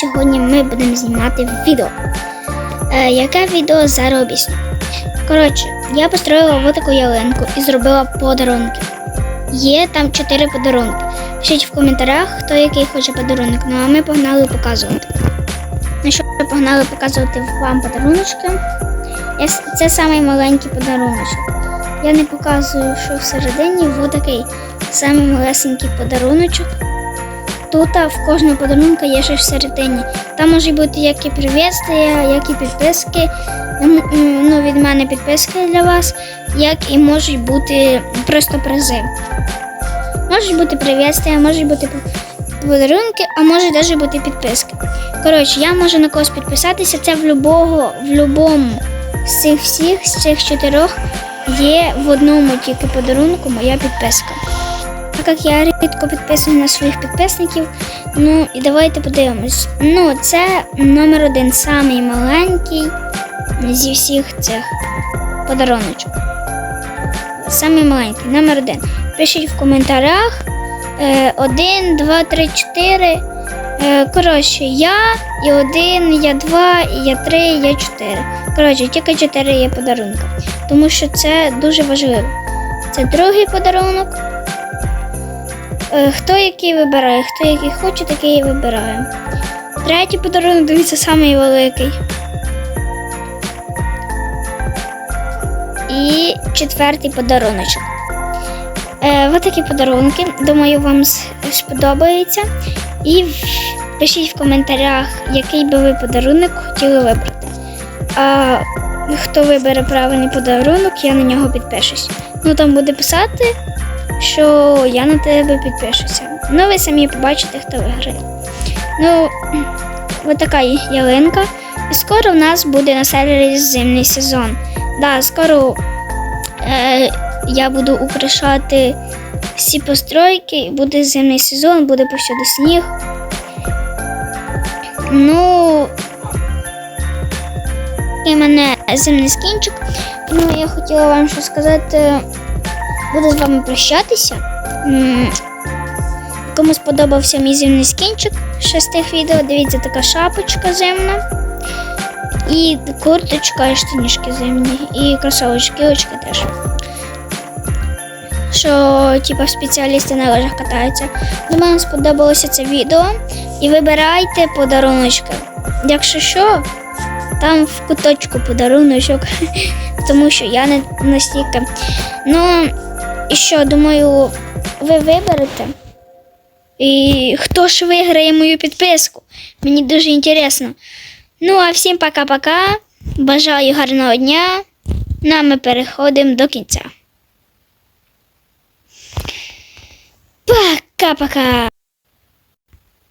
сьогодні ми будемо знімати відео. Е, яке відео заробісно? Коротше, я построїла ось таку ялинку і зробила подарунки. Є там чотири подарунки. Пишіть в коментарях, хто який хоче подарунок. Ну а ми погнали показувати. Ну що, погнали показувати вам подаруночки. Це самий маленький подаруночок. Я не показую, що всередині ось такий самий малесенький подаруночок. Тут в кожного подарунка є щось всередині. Там можуть бути як і привітствия, як і підписки. Ну, від мене підписки для вас, як і можуть бути просто призи. Можуть бути привітствия, можуть бути подарунки, а може навіть бути підписки. Коротше, я можу на когось підписатися. Це в любого, в любому з цих всіх, з цих чотирьох є в одному тільки подарунку моя підписка. Так як я рідко підписую на своїх підписників, ну і давайте подивимось. Ну, це номер один, самий маленький зі всіх цих подаруночок. Самий маленький, номер один. Пишіть в коментарях. Е, один, два, три, чотири. Е, коротше, я і один, я два, і я три, я чотири. Коротше, тільки чотири є подарунка. Тому що це дуже важливо. Це другий подарунок. Е, Хто який вибирає, хто який хоче, такий і вибирає. Третій подарунок, дивіться, самий великий. І четвертий подаруночок. Е, ось такі подарунки. Думаю, вам с- сподобається. І пишіть в коментарях, який би ви подарунок хотіли вибрати. А хто вибере правильний подарунок, я на нього підпишусь. Ну там буде писати, що я на тебе підпишуся. Ну, ви самі побачите, хто виграє. Ну, ось ялинка. І скоро в нас буде на сервері зимний сезон. Да, скоро е, я буду украшати всі постройки, буде зимний сезон, буде повсюди сніг. Ну, і мене зимний скінчик. Ну, я хотіла вам що сказати. Буду з вами прощатися. Кому сподобався мій зимний скінчик з відео, дивіться, така шапочка зимна. І курточка, і штанішки зимні, і кросовочки, очки теж. Що, типу, спеціалісти на лижах катаються. Думаю, вам сподобалося це відео. І вибирайте подаруночки. Якщо що, там в куточку подаруночок, тому що я не настільки. Ну, і що, думаю, ви виберете. І хто ж виграє мою підписку? Мені дуже інтересно. Ну, а всім пока-пока. Бажаю гарного дня. Ну, а ми переходимо до кінця. Пока-пока.